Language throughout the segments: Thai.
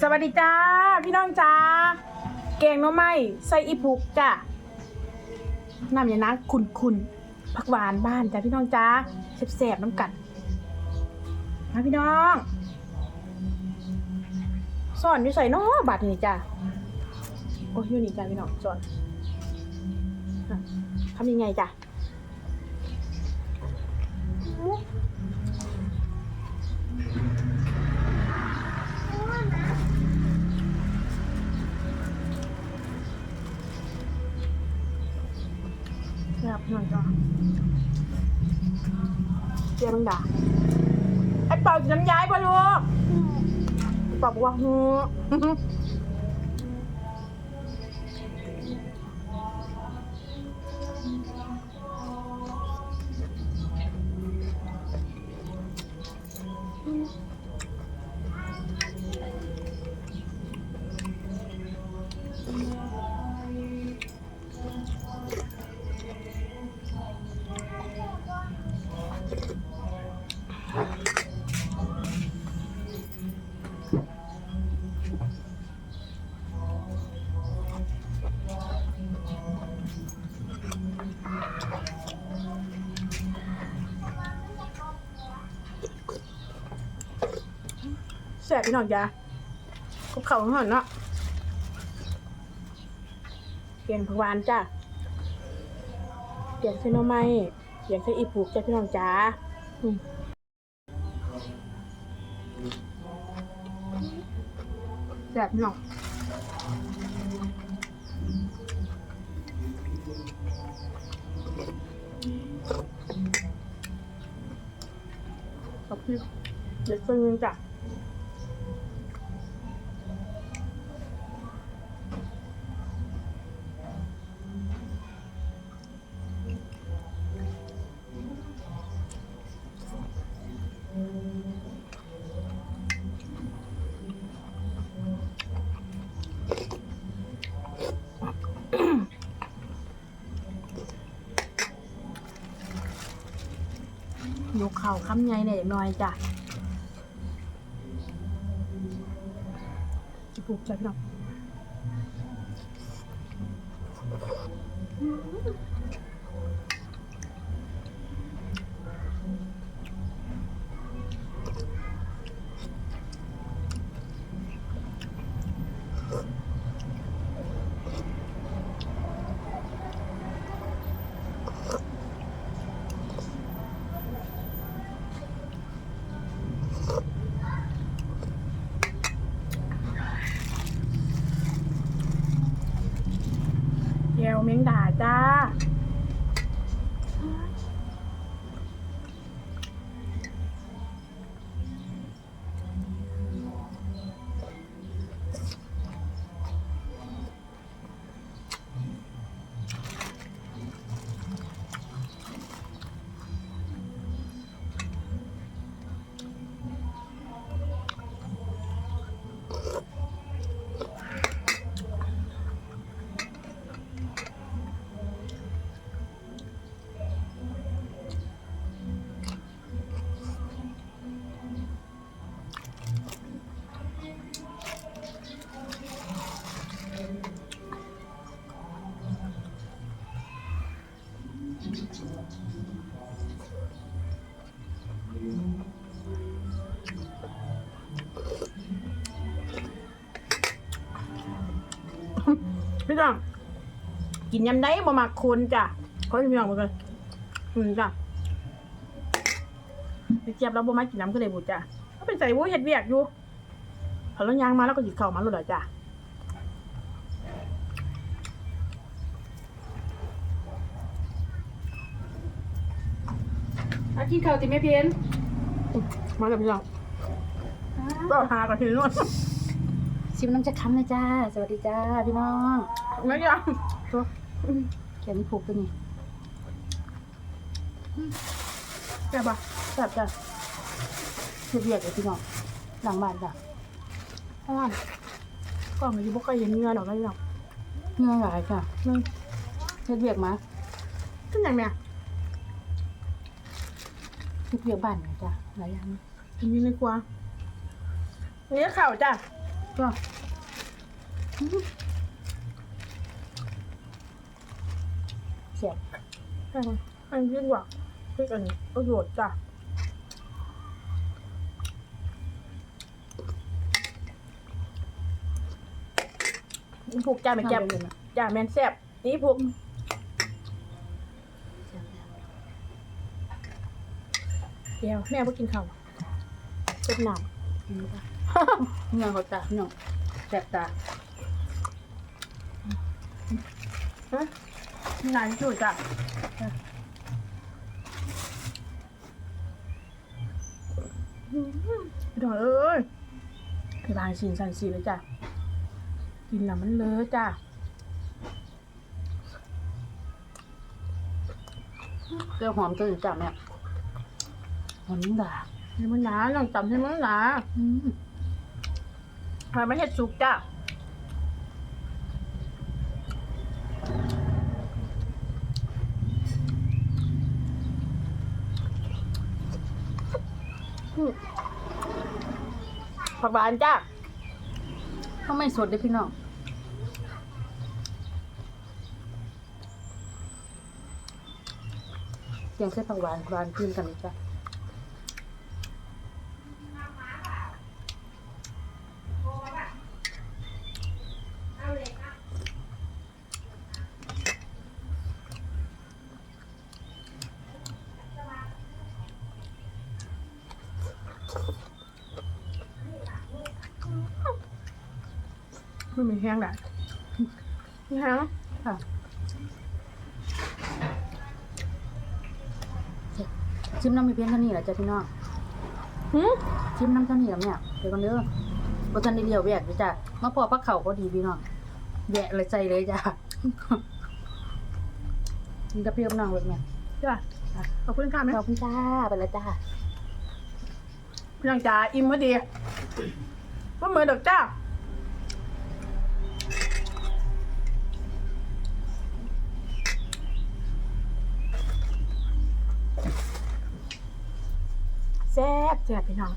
สวัสดีจ้า พี่น้องจ้าแกงหน้อไม้ใส่อีปุกจ้าน้ำยานักคุนคุนๆผักหวานบ้านจ้าพี่น้องจ้าแสบๆน้ำกัดมาพี่น้องสอนอยู่ใส่น้อบัตรนี่จ้าโอ้ยอยู่นี่จ้าพี่น้องสอนทำยังไงจ้า แบบหน่อยจ้ะเจียบังดาไอ้เป่ากินน้ำย้ายป่ะลูกไอ้เป่าบอกว่าฮูแสบพี่น้องจ้ะกับเขาหอนเนาะเกียงผักหวานจ้ะเกียงเส้นไม้เกียงเส้นอีผูกจ้ะพี่น้องจ้าแสบพี่น้องขอบคุณเด็กคนนึงจ้ะ ยกเข่าค้ำไงเนี่ยอย่างน้อยจ้ะจะปลูกใจพี่น้อง พี่น้องกินยำได้บ่มักคนจ้ะเขาจะพี่น้องเหมือนกันอืมจ้ะพี่เจี๊ยบเราบ่มากินน้ำก็เลยบุจ้ะเขาเป็นใส่วุ้ยเห็ดเวียกอยู่พอเรายางมาแล้วก็หยิบเข้ามาหลุดเลยจ้ะ อากินข้าวติไม่เพี้ยนมากับพี่น้องก็หากันทีนู้นชิมน้ำจะค้ำเลยจ้า สวัสดีจ้าพี่น้องไม่ยังตัวเขียนผูกตัวนี้แซ่บปะแซ่บจ้ะเรียกเลยพี่น้องหลังบ้านจ้ะเพราะว่ากล้องอยู่บ่เคยเห็นเงื่อหรอกนะพี่น้องเงื่อหลายจ้ะนึงเฮ็ดเวียกมาขึ้นยังเนี่ย เฮ็ดเวียกบ้านนี่จ้ะหลายอย่างอันนี้ในครัวนี่ข่าวจ้ะก็เสียบอันอันที่ว่าพริกอันนี้ประโยชน์จ้ะนี่ผูกจ้าแม่แก้มจ้าแม่นแซ่บนี่ผูก เดี๋ยวแม่พวกกินข้าวเจ็บหนักเงินเขาตาพี่น้องแสบตาฮะนานจุดจ้ะพี่น้องเอ้ยไปบางสินสันสีเลยจ้ะ กินแล้วมันเลอะจ้ะเกลือหอมตัวอื่นจ้ะแม่ หอมด่าให้มันหนาลองตำให้มันหนาอืมให้มันเห็ดสุกจ้ะผักหวานจ้ะเขาไม่สดเลยพี่น้องเกียงเส้นผักหวานหวานกินกันเลยจ้ะ ไม่มีแห้งได้มีแห้งค่ะชิมน้ำมีเพียงเท่านี้แหละจ้ะพี่น้องหืมชิมน้ำเท่านี้แล้วเนี่ยเดี๋ยวก่อนเด้อบ่ทันได้เลี้ยวแวกเลยจ้ะมาพอพักเข่าก็ดีพี่น้องแวะเลยใจเลยจ้ะกินกระเพียบน้องเลยแม่จ้ะขอบคุณค่ะแม่ขอบคุณจ้าไปแล้วจ้าพี่น้องจ๋าอิ่มพอดีว่ามือดอกจ้า ซ่บแซ่บพี่น้อง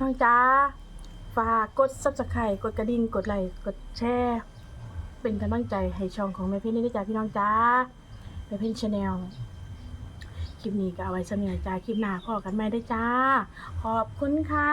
น้องจ้าฝากกดซับสไครต์กดกระดิ่งกดไลค์กดแชร์เป็นกำลังใจให้ช่องของแม่เพ่นนี่ด้วยจ้าพี่น้องจ้าแม่เพ่นชาแนลคลิปนี้ก็เอาไว้สำเนียงจ้าคลิปหน้าพอกันไหมได้จ้า ขอบคุณค่ะ